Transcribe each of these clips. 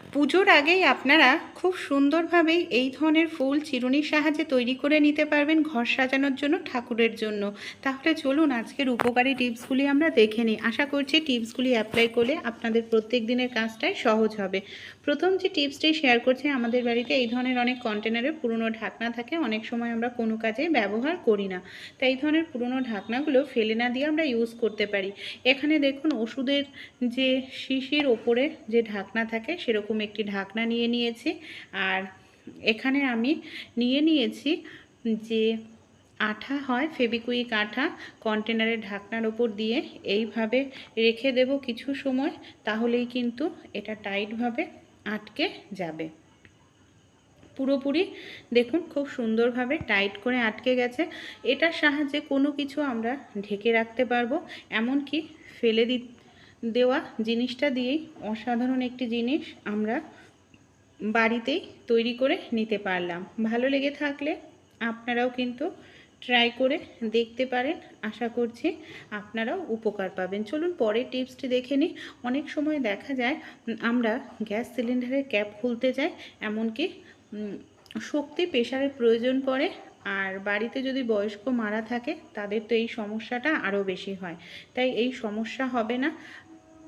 পুজোর আগেই আপনারা খুব সুন্দরভাবেই এই ধরনের ফুল চিরুনির সাহায্যে তৈরি করে নিতে পারবেন ঘর সাজানোর জন্য, ঠাকুরের জন্য। তাহলে চলুন আজকের উপকারী টিপসগুলি আমরা দেখে নিই। আশা করছি টিপসগুলি অ্যাপ্লাই করলে আপনাদের প্রত্যেক দিনের কাজটাই সহজ হবে। প্রথম যে টিপসটি শেয়ার করছি, আমাদের বাড়িতে এই ধরনের অনেক কন্টেনারে পুরনো ঢাকনা থাকে। অনেক সময় আমরা কোনো কাজে ব্যবহার করি না। তাই এই ধরনের পুরনো ঢাকনাগুলো ফেলে না দিয়ে আমরা ইউজ করতে পারি। এখানে দেখুন, ওষুধের যে শিশির ওপরে যে ঢাকনা থাকে, সেরকম একটি ঢাকনা নিয়ে নিয়েছি। আর এখানে আমি নিয়ে নিয়েছি যে আঠা হয়, ফেবিকুইক আঠা কন্টেনারের ঢাকনার ওপর দিয়ে এইভাবে রেখে দেব কিছু সময়, তাহলেই কিন্তু এটা টাইটভাবে আটকে যাবে। পুরোপুরি দেখুন খুব সুন্দরভাবে টাইট করে আটকে গেছে। এটার সাহায্যে কোনো কিছু আমরা ঢেকে রাখতে পারব, এমনকি ফেলে দি দেওয়া জিনিসটা দিয়েই অসাধারণ একটি জিনিস আমরা বাড়িতেই তৈরি করে নিতে পারলাম। ভালো লেগে থাকলে আপনারাও কিন্তু ট্রাই করে দেখতে পারেন। আশা করছি আপনারাও উপকার পাবেন। চলুন পরে টিপসটি দেখে নিই। অনেক সময় দেখা যায় আমরা গ্যাস সিলিন্ডারের ক্যাপ খুলতে যাই, এমনকি শক্তি প্রেশারের প্রয়োজন পড়ে, আর বাড়িতে যদি বয়স্ক মারা থাকে, তাদের তো এই সমস্যাটা আরও বেশি হয়। তাই এই সমস্যা হবে না।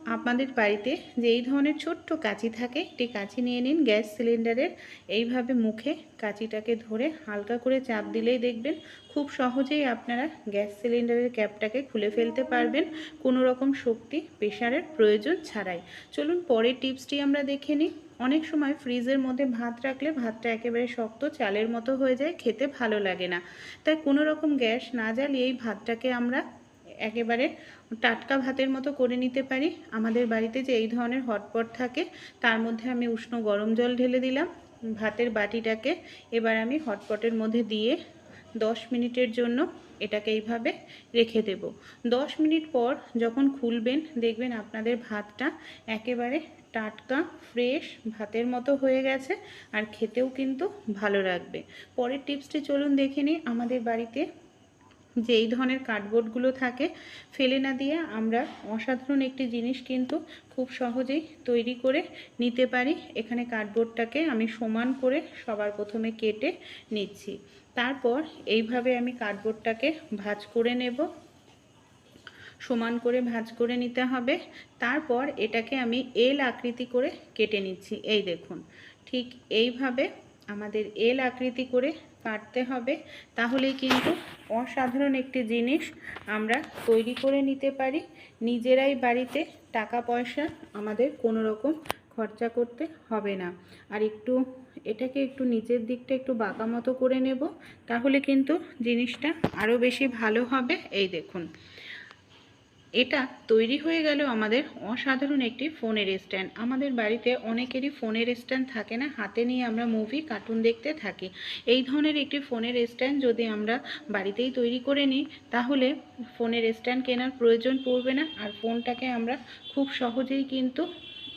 আপনাদের বাড়িতে যে এই ধরনের ছোট্ট কাঁচি থাকে, একটি কাঁচি নিয়ে নিন। গ্যাস সিলিন্ডারের এইভাবে মুখে কাঁচিটাকে ধরে হালকা করে চাপ দিলেই দেখবেন খুব সহজেই আপনারা গ্যাস সিলিন্ডারের ক্যাপটাকে খুলে ফেলতে পারবেন। কোনো রকম শক্তি প্রেশারের প্রয়োজন ছাড়াই। চলুন পরের টিপসটি আমরা দেখে নিই। অনেক সময় ফ্রিজের মধ্যে ভাত রাখলে ভাতটা একেবারে শক্ত, চালের মতো হয়ে যায়, খেতে ভালো লাগে না। তাই কোনো রকম গ্যাস না জ্বালিয়ে এই ভাতটাকে আমরা একেবারে টাটকা ভাতের মতো করে নিতে পারি। আমাদের বাড়িতে যে এই ধরনের হটপট থাকে, তার মধ্যে আমি উষ্ণ গরম জল ঢেলে দিলাম। ভাতের বাটিটাকে এবার আমি হটপটের মধ্যে দিয়ে দশ মিনিটের জন্য এটাকে এইভাবে রেখে দেব। দশ মিনিট পর যখন খুলবেন, দেখবেন আপনাদের ভাতটা একেবারে টাটকা, ফ্রেশ ভাতের মতো হয়ে গেছে, আর খেতেও কিন্তু ভালো লাগবে। পরের টিপসটি চলুন দেখে নিই। আমাদের বাড়িতে যে এই ধরনের কার্ডবোর্ডগুলো থাকে, ফেলে না দিয়ে আমরা অসাধারণ একটি জিনিস কিন্তু খুব সহজেই তৈরি করে নিতে পারি। এখানে কার্ডবোর্ডটাকে আমি সমান করে সবার প্রথমে কেটে নিচ্ছি। তারপর এইভাবে আমি কার্ডবোর্ডটাকে ভাঁজ করে নেব। সমান করে ভাঁজ করে নিতে হবে। তারপর এটাকে আমি এল আকৃতি করে কেটে নিচ্ছি। এই দেখুন, ঠিক এইভাবে আমাদের এল আকৃতি করে কাটতে হবে, তাহলেই কিন্তু অসাধারণ একটি জিনিস আমরা তৈরি করে নিতে পারি। নিজেরাই বাড়িতে টাকা পয়সা আমাদের কোনো রকম খরচা করতে হবে না। আর একটু এটাকে একটু নিচের দিকটা একটু বাঁকা মতো করে নেব, তাহলে কিন্তু জিনিসটা আরও বেশি ভালো হবে। এই দেখুন। এটা তৈরি হয়ে গেল আমাদের অসাধারণ একটি ফোনের স্ট্যান্ড। আমাদের বাড়িতে অনেকেরই ফোনের স্ট্যান্ড থাকে না, হাতে নিয়ে আমরা মুভি, কার্টুন দেখতে থাকি। এই ধরনের একটি ফোনের স্ট্যান্ড যদি আমরা বাড়িতেই তৈরি করে নিই, তাহলে ফোনের স্ট্যান্ড কেনার প্রয়োজন পড়বে না। আর ফোনটাকে আমরা খুব সহজেই কিন্তু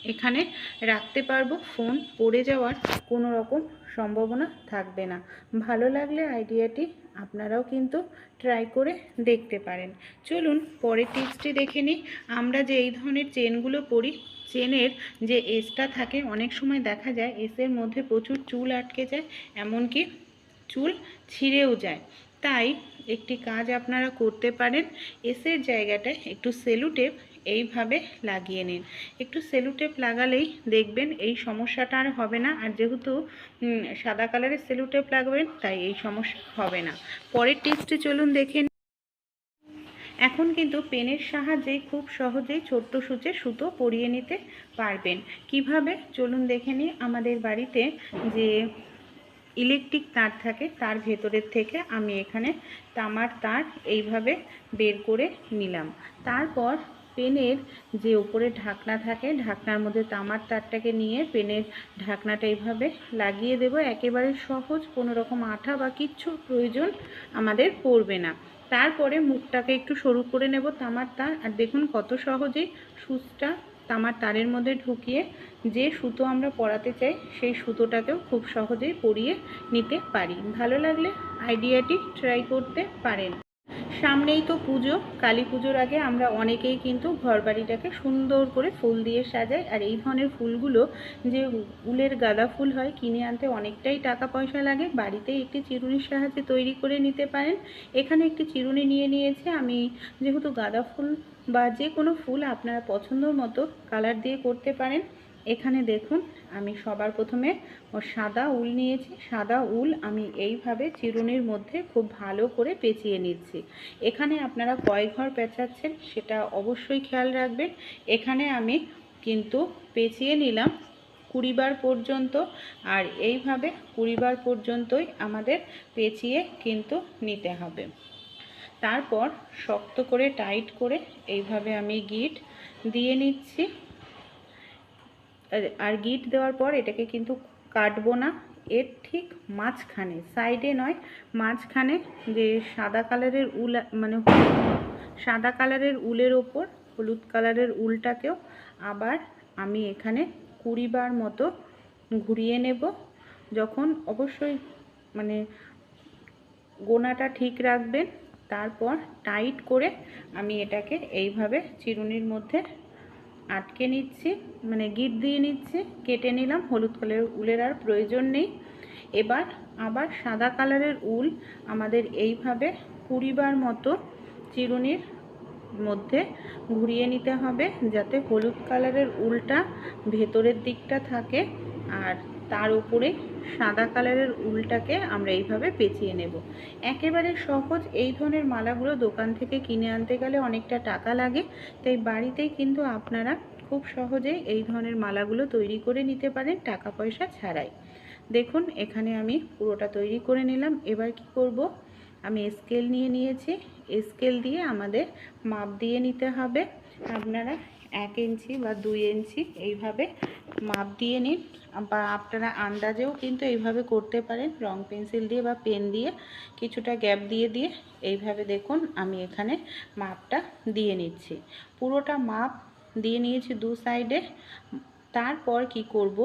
এখানে রাখতে পারব। ফোন পড়ে যাওয়ার কোনো রকম সম্ভাবনা থাকবে না। ভালো লাগলে আইডিয়াটি আপনারাও কিন্তু ট্রাই করে দেখতে পারেন। চলুন পরের টিপসটি দেখে নিই। আমরা যে এই ধরনের চেনগুলো পরি, চেনের যে এসটা থাকে, অনেক সময় দেখা যায় এসের মধ্যে প্রচুর চুল আটকে যায়, এমনকি চুল ছিঁড়েও যায়। তাই একটি কাজ আপনারা করতে পারেন। এসের জায়গাটায় একটু সেলুটেপ এইভাবে লাগিয়ে নিন। একটু সেলুটেপ লাগালেই দেখবেন এই সমস্যাটা আর হবে না। আর যেহেতু সাদা কালারের সেলুটেপ লাগাবেন তাই এই সমস্যা হবে না। পরের টিপসটি চলুন দেখে। এখন কিন্তু পেনের সাহায্যে খুব সহজেই ছোট্ট সূচে সুতো পরিয়ে নিতে পারবেন। কীভাবে? চলুন দেখে নিই আমাদের বাড়িতে যে ইলেকট্রিক তার থাকে, তার ভেতরের থেকে আমি এখানে তামার তার এইভাবে বের করে নিলাম। তারপর পেনের যে উপরে ঢাকনা থাকে, ঢাকনার মধ্যে তামার তারটাকে নিয়ে পেনের ঢাকনাটা এইভাবে লাগিয়ে দেব। একেবারে সহজ, কোনো রকম আঠা বা কিচ্ছু প্রয়োজন আমাদের পড়বে না। তারপরে মুখটাকে একটু সরু করে নেব তামার তার। আর দেখুন কত সহজেই সুচটা তামার তারের মধ্যে ঢুকিয়ে যে সুতো আমরা পরাতে চাই, সেই সুতোটাকেও খুব সহজেই পরিয়ে নিতে পারি। ভালো লাগলে আইডিয়াটি ট্রাই করতে পারেন। সামনেই তো পুজো, কালী পুজোর আগে আমরা অনেকেই কিন্তু ঘরবাড়িটাকে সুন্দর করে ফুল দিয়ে সাজাই। আর এই ধরনের ফুলগুলো যে উলের গাঁদা ফুল হয়, কিনে আনতে অনেকটাই টাকা পয়সা লাগে। বাড়িতেই একটি চিরুনির সাহায্যে তৈরি করে নিতে পারেন। এখানে একটি চিরুনি নিয়ে নিয়েছে। আমি যেহেতু গাঁদা ফুল বা যে কোনো ফুল আপনারা পছন্দ মতো কালার দিয়ে করতে পারেন। এখানে দেখুন, আমি সবার প্রথমে সাদা উল নিয়েছি। সাদা উল আমি এইভাবে চিরুনির মধ্যে খুব ভালো করে পেঁচিয়ে নিচ্ছি। এখানে আপনারা কয় ঘর পেঁচাচ্ছেন সেটা অবশ্যই খেয়াল রাখবেন। এখানে আমি কিন্তু পেঁচিয়ে নিলাম কুড়িবার পর্যন্ত আর এইভাবে কুড়িবার পর্যন্তই আমাদের পেঁচিয়ে কিন্তু নিতে হবে। তারপর শক্ত করে টাইট করে এইভাবে আমি গিট দিয়ে নিচ্ছি। আর- গিট দেওয়ার পর এটাকে কিন্তু কাটবো না। এর ঠিক মাঝখানে, সাইডে নয়, মাঝখানে যে সাদা কালারের উল মানে সাদা কালারের উলের ওপর, হলুদ কালারের উলটাকেও আবার আমি এখানে কুড়িবার মতো ঘুরিয়ে নেব। যখন অবশ্যই মানে গোনাটা ঠিক রাখবেন, তারপর টাইট করে আমি এটাকে এইভাবে চিরুনির মধ্যে আটকে নিচ্ছি মানে গিট দিয়ে নিচ্ছি, কেটে নিলাম, হলুদ কালারের উলের আর প্রয়োজন নেই। এবার আবার সাদা কালারের উল আমাদের এইভাবে কুড়িবার মতো চিরুনির মধ্যে ঘুরিয়ে নিতে হবে, যাতে হলুদ কালারের উলটা ভেতরের দিকটা থাকে আর তার উপরে সাদা কালারের উলটাকে আমরা এইভাবে পেঁচিয়ে নেব। একেবারে সহজ এই ধরনের মালাগুলো দোকান থেকে কিনে আনতে গেলে অনেকটা টাকা লাগে, তাই বাড়িতেই কিন্তু আপনারা খুব সহজেই এই ধরনের মালাগুলো তৈরি করে নিতে পারেন টাকা পয়সা ছাড়াই। দেখুন, এখানে আমি পুরোটা তৈরি করে নিলাম। এবার কি করব? আমি স্কেল নিয়ে নিয়েছি। স্কেল দিয়ে আমাদের মাপ দিয়ে নিতে হবে। আপনারা এক ইঞ্চি বা দুই ইঞ্চি এইভাবে মাপ দিয়ে নিন। বা আপনারা আন্দাজেও কিন্তু এইভাবে করতে পারেন। রং পেন্সিল দিয়ে বা পেন দিয়ে কিছুটা গ্যাপ দিয়ে দিয়ে এইভাবে দেখুন আমি এখানে মাপটা দিয়ে নিচ্ছি। পুরোটা মাপ দিয়ে নিয়েছি দু সাইডে। তারপর কি করব?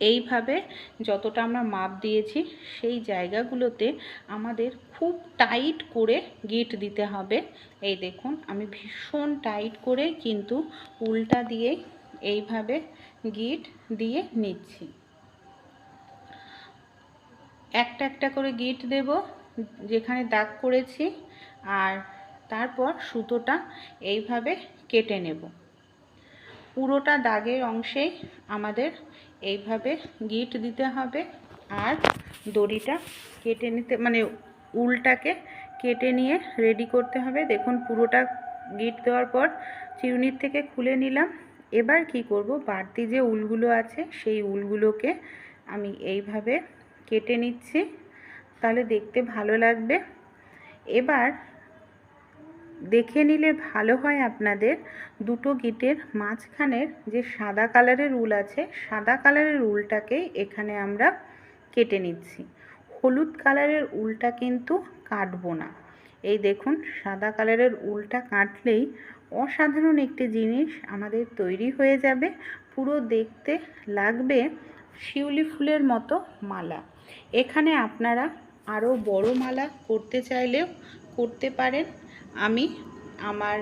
এইভাবে যতটা আমরা মাপ দিয়েছি, সেই জায়গাগুলোতে আমাদের খুব টাইট করে গিট দিতে হবে। এই দেখুন, আমি ভীষণ টাইট করে কিন্তু উল্টা দিয়ে এইভাবে গিট দিয়ে নিচ্ছি। একটা একটা করে গিট দেব, যেখানে দাগ করেছি, আর তারপর সুতোটা এইভাবে কেটে নেব। পুরোটা দাগের অংশেই আমাদের এইভাবে গিট দিতে হবে আর দড়িটা কেটে নিতে মানে উলটাকে কেটে নিয়ে রেডি করতে হবে। দেখুন পুরোটা গিট দেওয়ার পর চিরুনির থেকে খুলে নিলাম। এবার কি করব? বাড়তি যে উলগুলো আছে, সেই উলগুলোকে আমি এইভাবে কেটে নিচ্ছি। তাহলে দেখতে ভালো লাগবে। এবার দেখে নিলে ভালো হয় আপনাদের। দুটো গিটের মাঝখানের যে সাদা কালারের উল আছে, সাদা কালারের উলটাকেই এখানে আমরা কেটে নিচ্ছি। হলুদ কালারের উলটা কিন্তু কাটবো না। এই দেখুন, সাদা কালারের উলটা কাটলেই অসাধারণ একটি জিনিস আমাদের তৈরি হয়ে যাবে। পুরো দেখতে লাগবে শিউলি ফুলের মতো মালা। এখানে আপনারা আরও বড় মালা করতে চাইলেও করতে পারেন। আমি, আমার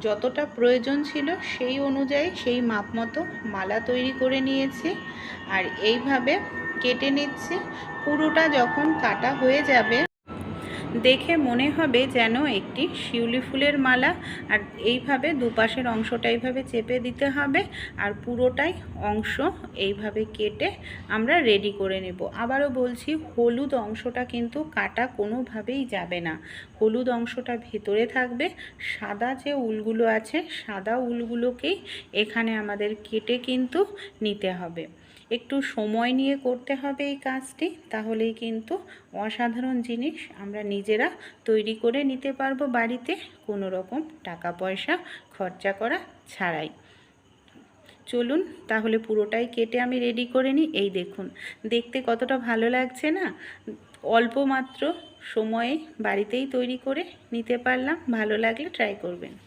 যতটা প্রয়োজন ছিল সেই অনুযায়ী সেই মাপ মতো মালা তৈরি করে নিয়েছি। আর এইভাবে কেটে নিচ্ছি। পুরোটা যখন কাটা হয়ে যাবে দেখে মনে হবে যেন একটি শিউলি ফুলের মালা। আর এইভাবে দুপাশের অংশটা এইভাবে চেপে দিতে হবে আর পুরোটাই অংশ এইভাবে কেটে আমরা রেডি করে নেব। আবারও বলছি, হলুদ অংশটা কিন্তু কাটা কোনোভাবেই যাবে না। হলুদ অংশটা ভেতরে থাকবে। সাদা যে উলগুলো আছে, সাদা উলগুলোকেই এখানে আমাদের কেটে কিন্তু নিতে হবে। একটু সময় নিয়ে করতে হবে এই কাজটি, তাহলেই কিন্তু অসাধারণ জিনিস আমরা নিজেরা তৈরি করে নিতে পারব বাড়িতে কোনো রকম টাকা পয়সা খরচা করা ছাড়াই। চলুন তাহলে পুরোটাই কেটে আমি রেডি করে নিই। এই দেখুন, দেখতে কতটা ভালো লাগছে না? অল্প মাত্র সময়ে বাড়িতেই তৈরি করে নিতে পারলাম, ভালো লাগলে ট্রাই করবেন।